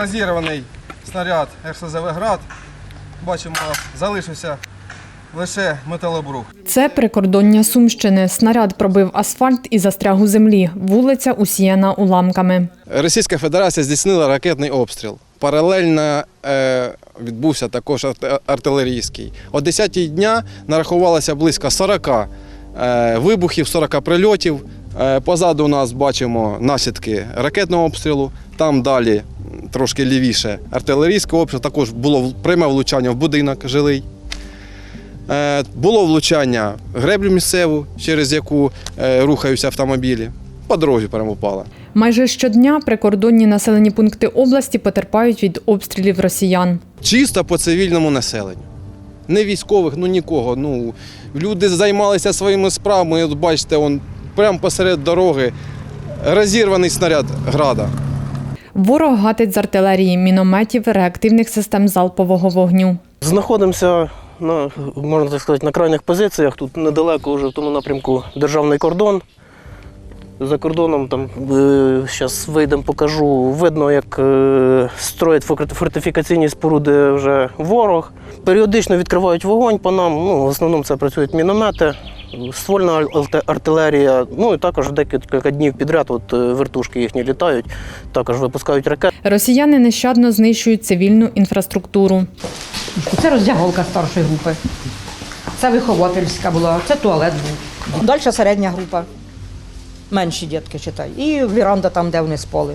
Розірваний снаряд РСЗВ «Град». Бачимо, залишився лише металобрух. Це прикордоння Сумщини. Снаряд пробив асфальт і застряг у землі. Вулиця усіяна уламками. Російська Федерація здійснила ракетний обстріл. Паралельно е, відбувся також артилерійський. О 10-й дня нарахувалося близько 40 е, вибухів, 40 прильотів. Е, позаду у нас бачимо наслідки ракетного обстрілу. Там далі трошки лівіше артилерійський обстріл. Також було пряме влучання в будинок жилий. Е, було влучання в греблю місцеву, через яку е, рухаються автомобілі. По дорозі прямо впала. Майже щодня прикордонні населені пункти області потерпають від обстрілів росіян. чисто по цивільному населенню. Не військових, ну нікого. Ну, люди займалися своїми справами. От бачите, он прямо посеред дороги розірваний снаряд града. Ворог гатить з артилерії, мінометів, реактивних систем залпового вогню. Знаходимося на, можна так сказати, на крайніх позиціях. Тут недалеко вже в тому напрямку державний кордон. За кордоном там зараз вийдемо, покажу. Видно, як е, строять фортифікаційні споруди вже ворог. Періодично відкривають вогонь по нам. Ну, в основному це працюють міномети, ствольна артилерія. Ну і також декілька днів підряд от, е, вертушки їхні літають, також випускають ракети. Росіяни нещадно знищують цивільну інфраструктуру. Це роздягалка старшої групи. Це виховательська була, це туалет був. Далі середня група. Менші дітки читай. І віранда там, де вони спали.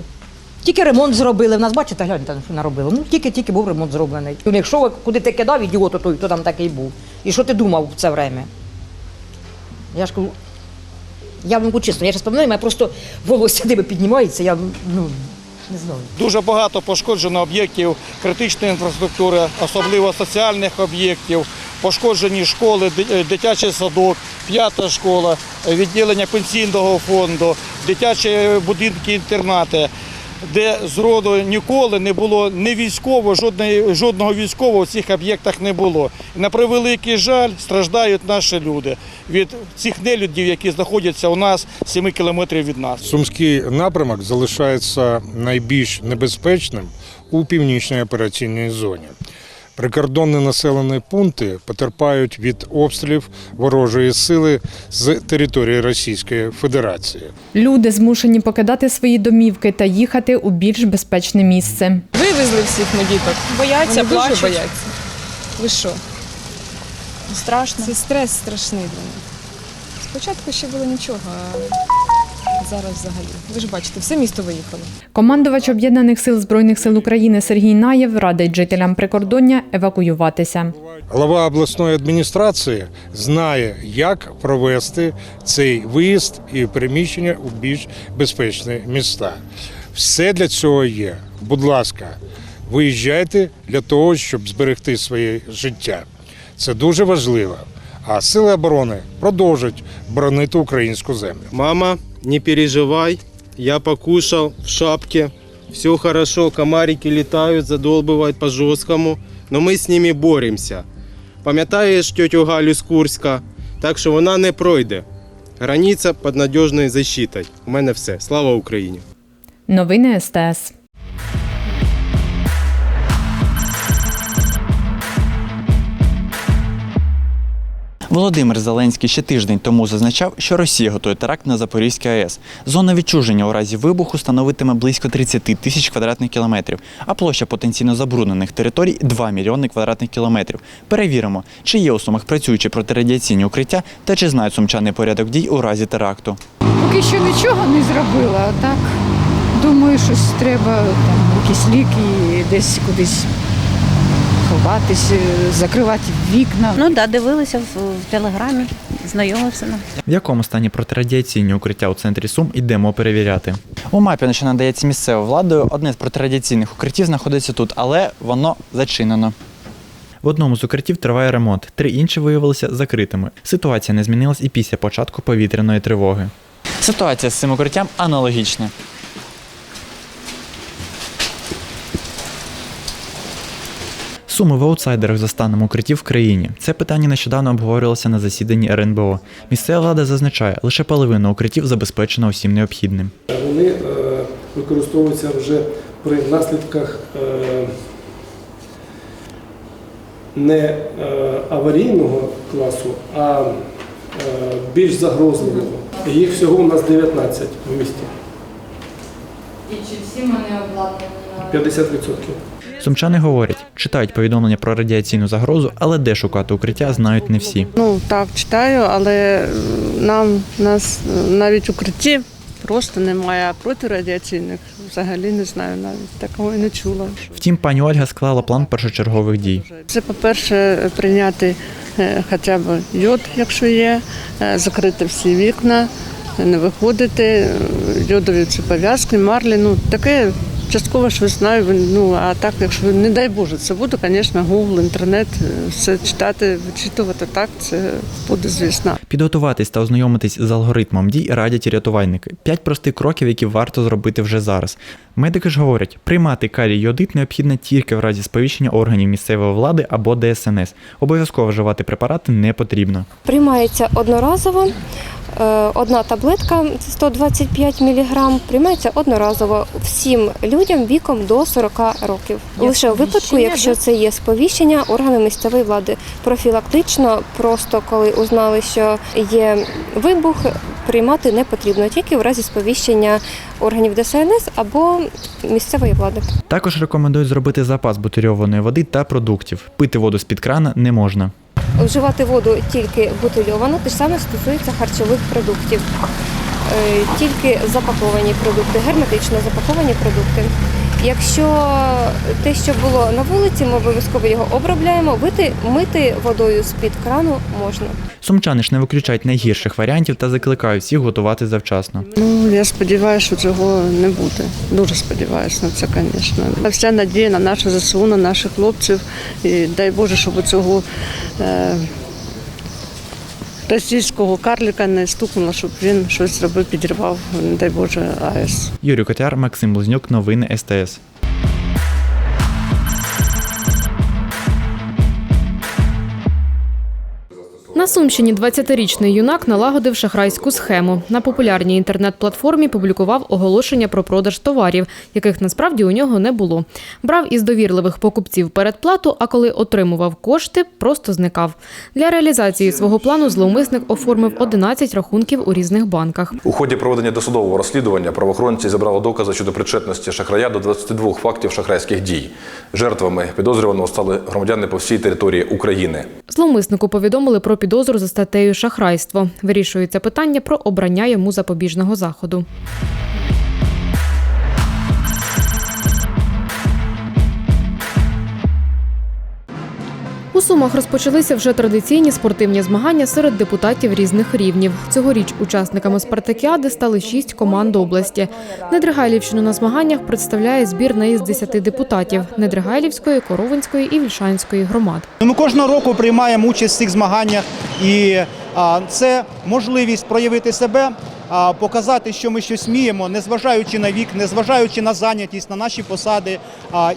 Тільки ремонт зробили. В нас, бачите, гляньте, що наробили. Ну, тільки-тільки був ремонт зроблений. Ну, Якщо куди ти кидав ідіот, то той, то там такий був. І що ти думав в це время? Я ж кажу, я вам кажу чесно, я зараз пам'ятаю, мене просто волосся диби піднімається, я ну, не знаю. Дуже багато пошкоджено об'єктів критичної інфраструктури, особливо соціальних об'єктів, пошкоджені школи, е, дитячий садок, п'ята школа, відділення пенсійного фонду, дитячі будинки, інтернати, де зроду ніколи не було ні військового, жодної, жодного військового в цих об'єктах не було. На превеликий жаль страждають наші люди від цих нелюдів, які знаходяться у нас 7 кілометрів від нас. Сумський напрямок залишається найбільш небезпечним у північній операційній зоні. Прикордонні населені пункти потерпають від обстрілів ворожої сили з території Російської Федерації. Люди змушені покидати свої домівки та їхати у більш безпечне місце. Вивезли всіх на діток. Бояться, Вони дуже плачуть. бояться. Ви що? Страшно. Це стрес страшний для них. Спочатку ще було нічого, а зараз взагалі. Ви ж бачите, все місто виїхало. Командувач об'єднаних сил збройних сил України Сергій Наєв радить жителям прикордоння евакуюватися. Голова обласної адміністрації знає, як провести цей виїзд і переміщення у більш безпечні міста. Все для цього є. Будь ласка, виїжджайте для того, щоб зберегти своє життя. Це дуже важливо. А сили оборони продовжать боронити українську землю. Мама, не переживай, я покушал в шапке, все хорошо, комарики летают, задолбывают по жесткому, но ми з ними боремося. Пам'ятаєш тетю Галю з Курська, так що вона не пройде. Границя під надіжною защитою. У мене все. Слава Україні! Новини СТС. Володимир Зеленський ще тиждень тому зазначав, що Росія готує теракт на Запорізькій АЕС. Зона відчуження у разі вибуху становитиме близько 30 тисяч квадратних кілометрів, а площа потенційно забруднених територій 2 мільйони квадратних кілометрів. Перевіримо, чи є у Сумах працюючі протирадіаційні укриття та чи знають сумчани порядок дій у разі теракту. Поки що нічого не зробила, так думаю, щось треба там якісь ліки, десь кудись ховатись, е, закривати вікна. Ну да, дивилися в, в телеграмі, знайомився. В якому стані протирадіаційні укриття у центрі Сум ідемо перевіряти. У мапі, що надається місцевою владою, одне з протирадіаційних укриттів знаходиться тут, але воно зачинено. В одному з укриттів триває ремонт, три інші виявилися закритими. Ситуація не змінилась і після початку повітряної тривоги. Ситуація з цим укриттям аналогічна. Суми в аутсайдерах за станом укриттів в країні. Це питання нещодавно обговорювалося на засіданні РНБО. Місцева влада зазначає, лише половина укриттів забезпечена усім необхідним. Вони е, використовуються вже при наслідках е, не е, аварійного класу, а більш загрозливого. Їх всього у нас 19 в місті. І чи всі вони обладнані? 50%. Сумчани говорять, читають повідомлення про радіаційну загрозу, але де шукати укриття, знають не всі. Ну так, читаю, але нам нас навіть укриттів просто немає, а протирадіаційних взагалі не знаю, навіть такого і не чула. Втім, пані Ольга склала план першочергових дій. Це, по-перше, прийняти е, хоча б йод, якщо є, е, закрити всі вікна, не виходити, йодові ці пов'язки, марлі, ну таке. Частково щось знаю, ну а так, якщо не дай Боже, це буде, звісно, Google, інтернет, е, все читати, вичитувати так, це буде звісно. Підготуватись та ознайомитись з алгоритмом дій радять рятувальники. П'ять простих кроків, які варто зробити вже зараз. Медики ж говорять, приймати калій йодит необхідно тільки в разі сповіщення органів місцевої влади або ДСНС. Обов'язково вживати препарати не потрібно. Приймається одноразово. Е, Одна таблетка 125 мг приймається одноразово всім людям віком до 40 років. Є Лише у випадку, якщо це є сповіщення органу місцевої влади. Профілактично, просто коли узнали, що є вибух, приймати не потрібно, тільки в разі сповіщення органів ДСНС або місцевої влади. Також рекомендують зробити запас бутильованої води та продуктів. Пити воду з-під крана не можна. Вживати воду тільки бутильовану, те ж саме стосується харчових продуктів. Е, Тільки запаковані продукти, герметично запаковані продукти. Якщо те, що було на вулиці, ми обов'язково його обробляємо, вити, мити водою з-під крану можна. Сумчани ж не виключають найгірших варіантів та закликають всіх готувати завчасно. Ну, я сподіваюся, що цього не буде. Дуже сподіваюся на це, звісно. Вся надія на наше ЗСУ, на наших хлопців. І дай Боже, щоб цього е, російського карлика не стукнула, щоб він щось зробив, підірвав, не дай Боже, АЕС. Юрій Котяр, Максим Близнюк, новини СТС. На Сумщині 20-річний юнак налагодив шахрайську схему. На популярній інтернет-платформі публікував оголошення про продаж товарів, яких насправді у нього не було. Брав із довірливих покупців передплату, а коли отримував кошти, просто зникав. Для реалізації свого плану зловмисник оформив 11 рахунків у різних банках. У ході проведення досудового розслідування правоохоронці зібрали докази щодо причетності шахрая до 22 фактів шахрайських дій. Жертвами підозрюваного стали громадяни по всій території України. Зловмиснику повідомили про підозру за статтею шахрайство. Вирішується питання про обрання йому запобіжного заходу. Сумах розпочалися вже традиційні спортивні змагання серед депутатів різних рівнів. Цьогоріч учасниками спартакіади стали шість команд області. Недригайлівщину на змаганнях представляє збірна із десяти депутатів Недригайлівської, Коровинської і Вільшанської громад. Ми кожного року приймаємо участь в цих змаганнях, і це можливість проявити себе, показати, що ми щось вміємо, незважаючи на вік, незважаючи на зайнятість, на наші посади.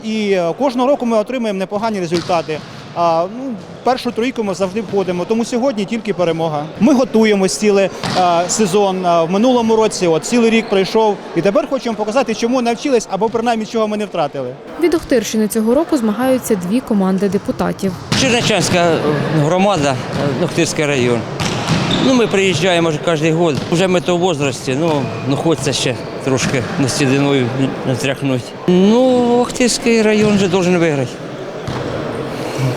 І е, кожного року ми отримуємо непогані результати. А, ну, першу трійку ми завжди входимо, тому сьогодні тільки перемога. Ми готуємось цілий е, сезон. В минулому році от цілий рік пройшов, і тепер хочемо показати, чому навчились або принаймні чого ми не втратили. Від Охтирщини цього року змагаються дві команди депутатів. Чернечанська громада, Нохтирський район. Ну, ми приїжджаємо може кожен год. Вже ми то в возрасті, ну, ну хочеться ще трошки на стідиною натряхнути. Ну, Охтирський район вже має виграти.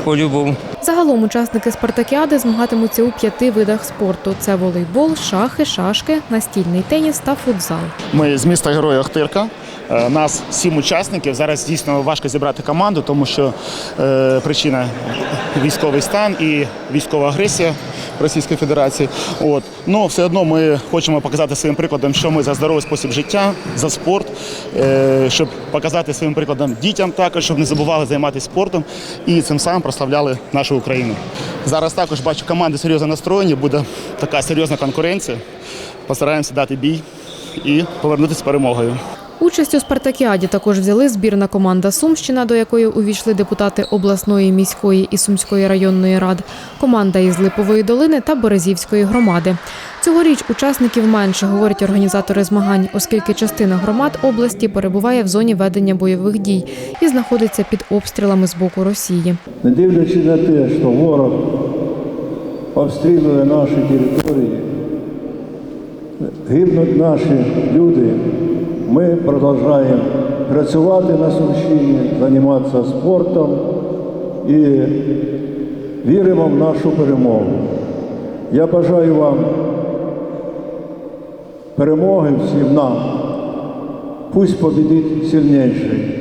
По-любому. Загалом учасники спартакіади змагатимуться у п'яти видах спорту: це волейбол, шахи, шашки, настільний теніс та футзал. Ми з міста Героя Охтирка. Е, Нас сім учасників. Зараз дійсно важко зібрати команду, тому що е, причина військовий стан і військова агресія Російської Федерації. От ну все одно ми хочемо показати своїм прикладом, що ми за здоровий спосіб життя, за спорт, е, щоб показати своїм прикладом дітям також, щоб не забували займатися спортом і цим самим прославляли нашу Україну. Зараз також бачу команди серйозно настроєні, буде така серйозна конкуренція. Постараємося дати бій і повернутися з перемогою. Участь у спартакіаді також взяли збірна команда Сумщина, до якої увійшли депутати обласної, міської і сумської районної рад, команда із Липової долини та Березівської громади. Цьогоріч учасників менше, говорять організатори змагань, оскільки частина громад області перебуває в зоні ведення бойових дій і знаходиться під обстрілами з боку Росії. Не дивлячись на те, що ворог обстрілює наші території, гибнуть наші люди, ми продовжуємо працювати на Сумщині, займатися спортом і віримо в нашу перемогу. Я бажаю вам перемоги всім нам. Пусть побідить сильніший.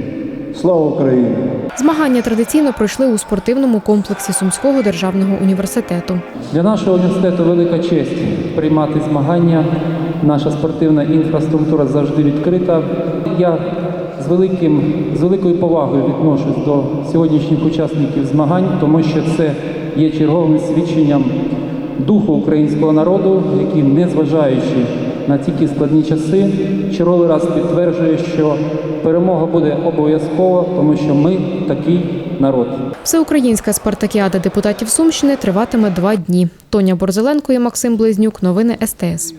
Слава Україні! Змагання традиційно пройшли у спортивному комплексі Сумського державного університету. Для нашого університету велика честь приймати змагання. Наша спортивна інфраструктура завжди відкрита. Я з великим з великою повагою відношусь до сьогоднішніх учасників змагань, тому що це є черговим свідченням духу українського народу, який, незважаючи на ті складні часи, черговий раз підтверджує, що перемога буде обов'язково, тому що ми такий народ. Всеукраїнська спартакіада депутатів Сумщини триватиме два дні. Тоня Борзеленко і Максим Близнюк. Новини СТС.